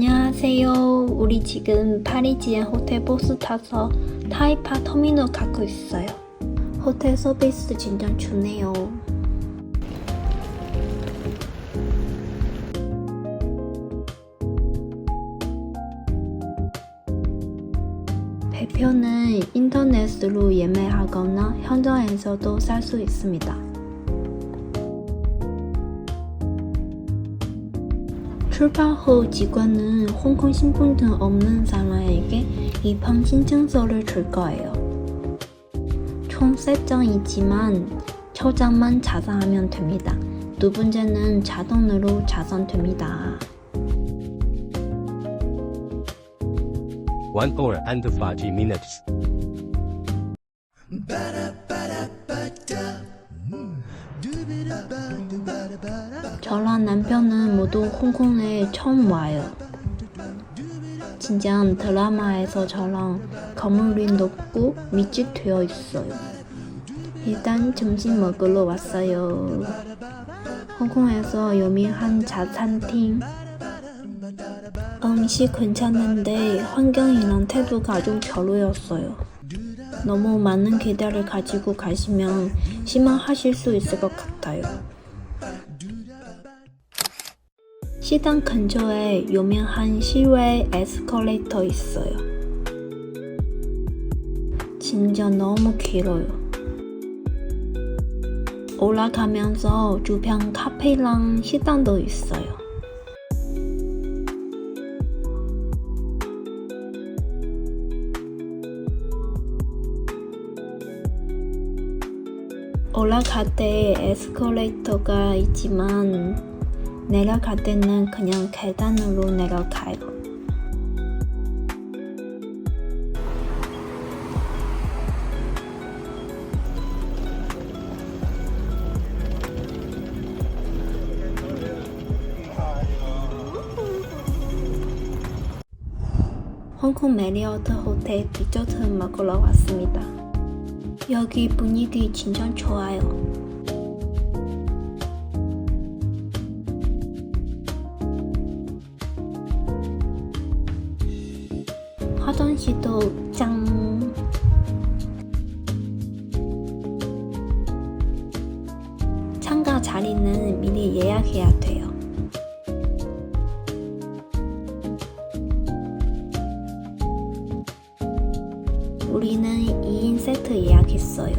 안녕하세요. 우리 지금 파리지의 호텔 버스 타서 타이파 터미널 가고 있어요. 호텔 서비스 진짜 좋네요. 배표는 인터넷으로 예매하거나 현장에서도 살 수 있습니다. 출발 후 직원은 홍콩 신분증 없는 사람에게 입항 신청서를 줄 거예요. 총세 장이지만 첫 장만 자산하면 됩니다. 두 번째는 자동으로 자산됩니다. One hour and forty minutes. 저랑 남편은 모두 홍콩에 처음 와요. 진짜 드라마에서 저랑 건물이 높고 밑이 되어 있어요. 일단 점심 먹으러 왔어요. 홍콩에서 유명한 자餐厅. 음식 괜찮은데 환경이랑 태도가 아주 별로였어요. 너무 많은 기대를 가지고 가시면 실망하실 수 있을 것 같아요. 시당 근처에 유명한 실외 에스컬레이터 있어요. 진짜 너무 길어요. 올라가면서 주변 카페랑 식당도 있어요. 올라갈 때 에스컬레이터가 있지만 내려갈 때는 그냥 계단으로 내려가요. 홍콩 메리어트 호텔 디저트 먹으러 왔습니다. 여기 분위기 진짜 좋아요. 자리는 미리 예약해야 돼요. 우리는 2인 세트 예약했어요.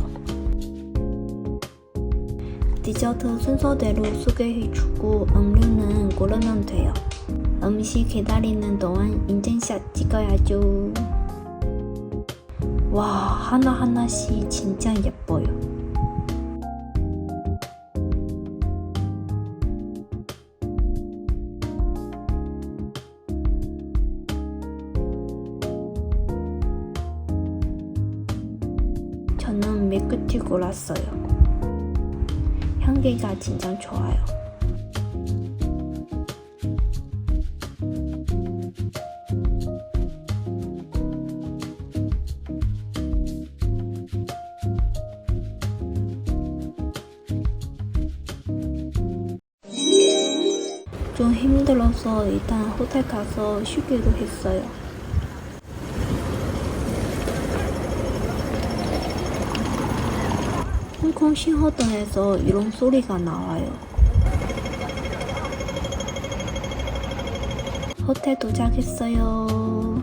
디저트 순서대로 소개해주고 음료는 고르면 돼요. 음식 기다리는 동안 인증샷 찍어야죠. 와, 하나하나씩 진짜 예뻐요. 저는 밀크티 골랐어요. 향기가 진짜 좋아요. 좀 힘들어서 일단 호텔 가서 쉬기로 했어요. 홍콩 신호등에서 이런 소리가 나와요. 호텔 도착했어요.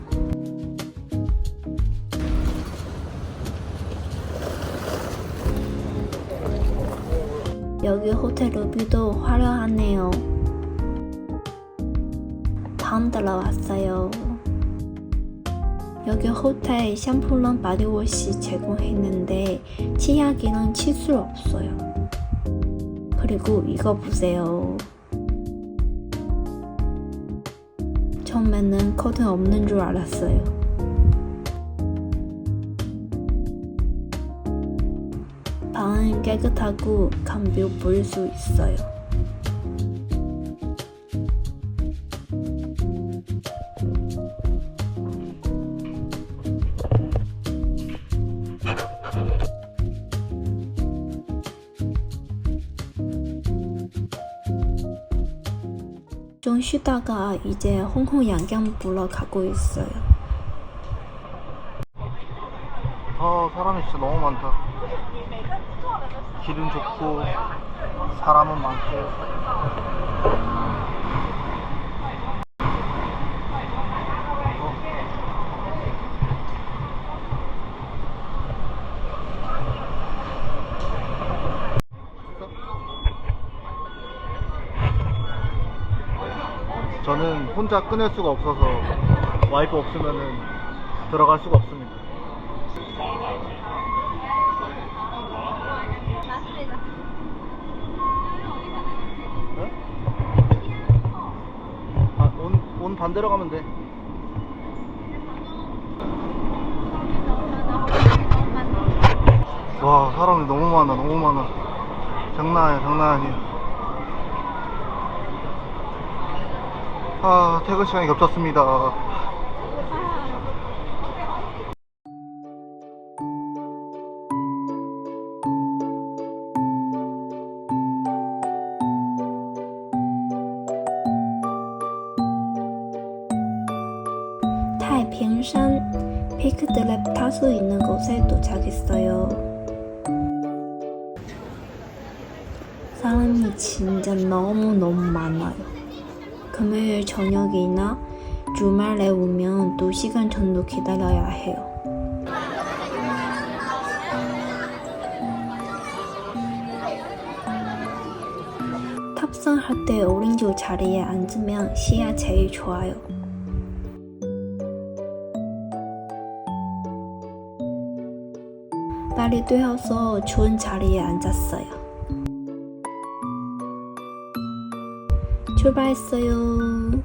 여기 호텔 로비도 화려하네요. 방 들어왔어요. 여기 호텔 샴푸랑 바디워시 제공했는데 치약이랑 칫솔 없어요. 그리고 이거 보세요. 처음에는 커튼 없는 줄 알았어요. 방은 깨끗하고 감뷰 볼수 있어요. 좀 쉬다가 이제 홍콩 양양 보러 가고 있어요. 아 사람이 진짜 너무 많다 길은 좋고 사람은 많고 저는 혼자 끊을 수가 없어서 와이프 없으면은 들어갈 수가 없습니다. 네? 아, 온, 온 반대로 가면 돼. 와, 사람이 너무 많아, 너무 많아. 장난 아니야, 장난 아니야. 아, 퇴근 시간이 겹쳤습니다. 타이핑산 피크드랩 탈수 있는 곳에 도착했어요. 사람이 진짜 너무너무 많아요. 금요일 저녁이나 주말에 오면 2시간 정도 기다려야 해요. 탑승할 때 오른쪽 자리에 앉으면 시야 제일 좋아요. 빨리 뛰어서 좋은 자리에 앉았어요. 출발했어요.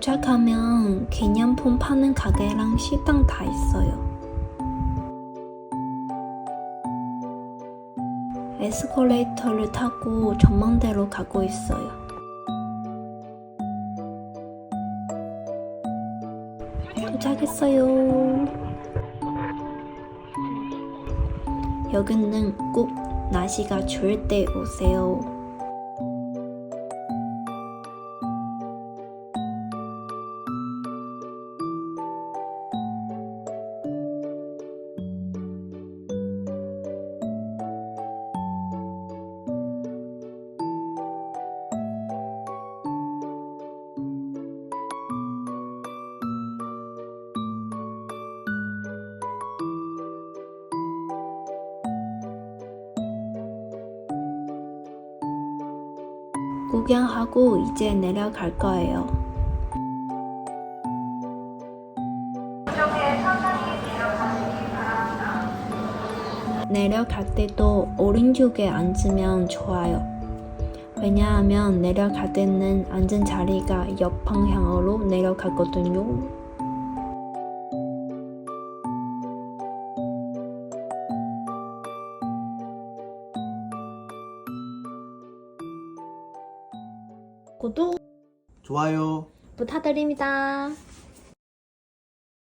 도착하면 기념품 파는 가게랑 식당 다 있어요. 에스컬레이터를 타고 전망대로 가고 있어요. 도착했어요. 여기는 꼭 날씨가 좋을 때 오세요. 구경하고 이제 내려갈 거예요. 내려갈 때도 오른쪽에 앉으면 좋아요. 왜냐하면 내려갈 때는 앉은 자리가 옆 방향으로 내려가거든요. 좋아요. 부탁드립니다.